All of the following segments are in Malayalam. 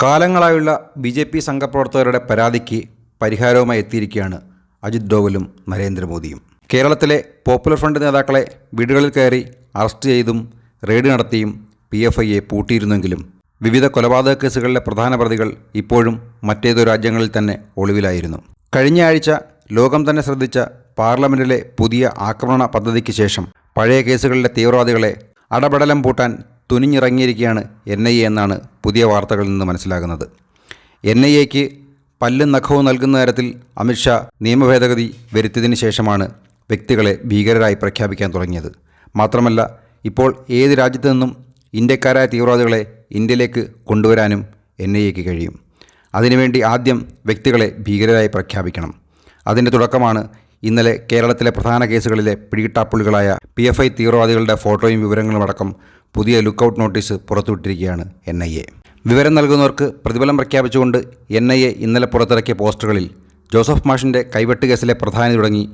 കാലങ്ങളായുള്ള ബി ജെ പി സംഘപ്രവർത്തകരുടെ പരാതിക്ക് പരിഹാരവുമായി എത്തിയിരിക്കുകയാണ് അജിത് ഡോവലും നരേന്ദ്രമോദിയും. കേരളത്തിലെ പോപ്പുലർ ഫ്രണ്ട് നേതാക്കളെ വീടുകളിൽ കയറി അറസ്റ്റ് ചെയ്തും റെയ്ഡ് നടത്തിയും പി എഫ് ഐയെ പൂട്ടിയിരുന്നെങ്കിലും വിവിധ കൊലപാതക കേസുകളിലെ പ്രധാന പ്രതികൾ ഇപ്പോഴും മറ്റേതോ രാജ്യങ്ങളിൽ തന്നെ ഒളിവിലായിരുന്നു. കഴിഞ്ഞ ആഴ്ച ലോകം തന്നെ ശ്രദ്ധിച്ച പാർലമെന്റിലെ പുതിയ ആക്രമണ പദ്ധതിക്ക് ശേഷം പഴയ കേസുകളിലെ തീവ്രവാദികളെ അടപടലം പൂട്ടാൻ തുനിഞ്ഞിറങ്ങിയിരിക്കുകയാണ് എൻ ഐ എ എന്നാണ് പുതിയ വാർത്തകളിൽ നിന്ന് മനസ്സിലാകുന്നത്. എൻ ഐ എക്ക് പല്ലും നഖവും നൽകുന്ന തരത്തിൽ അമിത്ഷാ നിയമഭേദഗതി വരുത്തിയതിന് ശേഷമാണ് വ്യക്തികളെ ഭീകരരായി പ്രഖ്യാപിക്കാൻ തുടങ്ങിയത്. മാത്രമല്ല ഇപ്പോൾ ഏത് രാജ്യത്തു നിന്നും ഇന്ത്യക്കാരായ തീവ്രവാദികളെ ഇന്ത്യയിലേക്ക് കൊണ്ടുവരാനും എൻ ഐ എക്ക് കഴിയും. അതിനുവേണ്ടി ആദ്യം വ്യക്തികളെ ഭീകരരായി പ്രഖ്യാപിക്കണം. അതിന്റെ തുടക്കമാണ് ഇന്നലെ കേരളത്തിലെ പ്രധാന കേസുകളിലെ പിടികിട്ടാപ്പുള്ളികളായ പി എഫ് ഐ തീവ്രവാദികളുടെ ഫോട്ടോയും വിവരങ്ങളും അടക്കം പുതിയ ലുക്കൌട്ട് നോട്ടീസ് പുറത്തുവിട്ടിരിക്കുകയാണ് എൻ ഐ എ. വിവരം നൽകുന്നവർക്ക് പ്രതിഫലം പ്രഖ്യാപിച്ചുകൊണ്ട് എൻ ഐ എ ഇന്നലെ പുറത്തിറക്കിയ പോസ്റ്ററുകളിൽ ജോസഫ് മാഷിന്റെ കൈവെട്ട് കേസിലെ പ്രധാനി തുടങ്ങി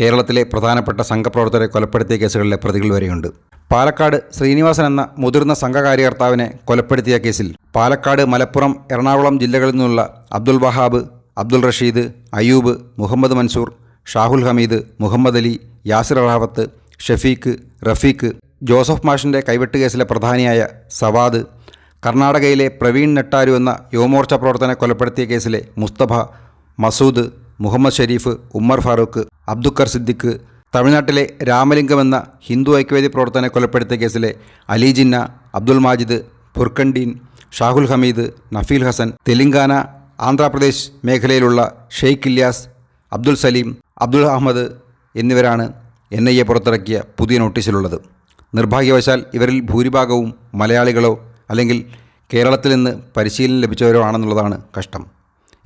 കേരളത്തിലെ പ്രധാനപ്പെട്ട സംഘപ്രവർത്തകരെ കൊലപ്പെടുത്തിയ കേസുകളിലെ പ്രതികൾ വരെയുണ്ട്. പാലക്കാട് ശ്രീനിവാസൻ എന്ന മുതിർന്ന സംഘകാര്യകർത്താവിനെ കൊലപ്പെടുത്തിയ കേസിൽ പാലക്കാട് മലപ്പുറം എറണാകുളം ജില്ലകളിൽ നിന്നുള്ള അബ്ദുൽ വഹാബ് അബ്ദുൽ റഷീദ് അയൂബ് മുഹമ്മദ് മൻസൂർ ഷാഹുൽ ഹമീദ് മുഹമ്മദ് അലി യാസിർ റാവത്ത് ഷഫീഖ് റഫീഖ് ജോസഫ് മാഷിന്റെ കൈവെട്ട് കേസിലെ പ്രധാനിയായ സവാദ് കർണാടകയിലെ പ്രവീൺ നെട്ടാരു എന്ന യുവമോർച്ച പ്രവർത്തനെ കൊലപ്പെടുത്തിയ കേസിലെ മുസ്തഫ മസൂദ് മുഹമ്മദ് ഷെരീഫ് ഉമ്മർ ഫാറൂഖ് അബ്ദുക്കർ സിദ്ദിഖ് തമിഴ്നാട്ടിലെ രാമലിംഗം എന്ന ഹിന്ദു ഐക്യവേദി പ്രവർത്തനെ കൊലപ്പെടുത്തിയ കേസിലെ അലി ജിന്ന അബ്ദുൽ മാജിദ് ഫുർക്കൻഡീൻ ഷാഹുൽ ഹമീദ് നഫീൽ ഹസൻ തെലങ്കാന ആന്ധ്രാപ്രദേശ് മേഖലയിലുള്ള ഷെയ്ഖ് ഇല്യാസ് അബ്ദുൽ സലീം അബ്ദുൽ അഹമ്മദ് എന്നിവരാണ് എൻ ഐ എ പുറത്തിറക്കിയ പുതിയ നോട്ടീസിലുള്ളത്. നിർഭാഗ്യവശാൽ ഇവരിൽ ഭൂരിഭാഗവും മലയാളികളോ അല്ലെങ്കിൽ കേരളത്തിൽ നിന്ന് പരിശീലനം ലഭിച്ചവരോ ആണെന്നുള്ളതാണ് കഷ്ടം.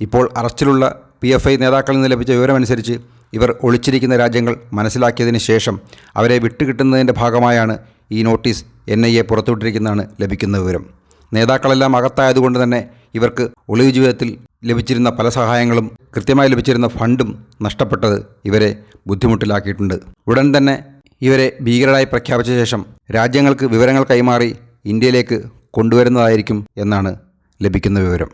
ഇപ്പോൾ അറസ്റ്റിലുള്ള പി എഫ് ഐ നേതാക്കളിൽ നിന്ന് ലഭിച്ച വിവരമനുസരിച്ച് ഇവർ ഒളിച്ചിരിക്കുന്ന രാജ്യങ്ങൾ മനസ്സിലാക്കിയതിന് ശേഷം അവരെ വിട്ടുകിട്ടുന്നതിന്റെ ഭാഗമായാണ് ഈ നോട്ടീസ് എൻ ഐ എ പുറത്തുവിട്ടിരിക്കുന്നതാണ് ലഭിക്കുന്ന വിവരം. നേതാക്കളെല്ലാം അകത്തായതുകൊണ്ട് തന്നെ ഇവർക്ക് ഒളിവ് ജീവിതത്തിൽ ലഭിച്ചിരുന്ന പല സഹായങ്ങളും കൃത്യമായി ലഭിച്ചിരുന്ന ഫണ്ടും നഷ്ടപ്പെട്ടത് ഇവരെ ബുദ്ധിമുട്ടിലാക്കിയിട്ടുണ്ട്. ഉടൻ തന്നെ ഇവരെ ഭീകരരായി പ്രഖ്യാപിച്ച ശേഷം രാജ്യങ്ങൾക്ക് വിവരങ്ങൾ കൈമാറി ഇന്ത്യയിലേക്ക് കൊണ്ടുവരുന്നതായിരിക്കും എന്നാണ് ലഭിക്കുന്ന വിവരം.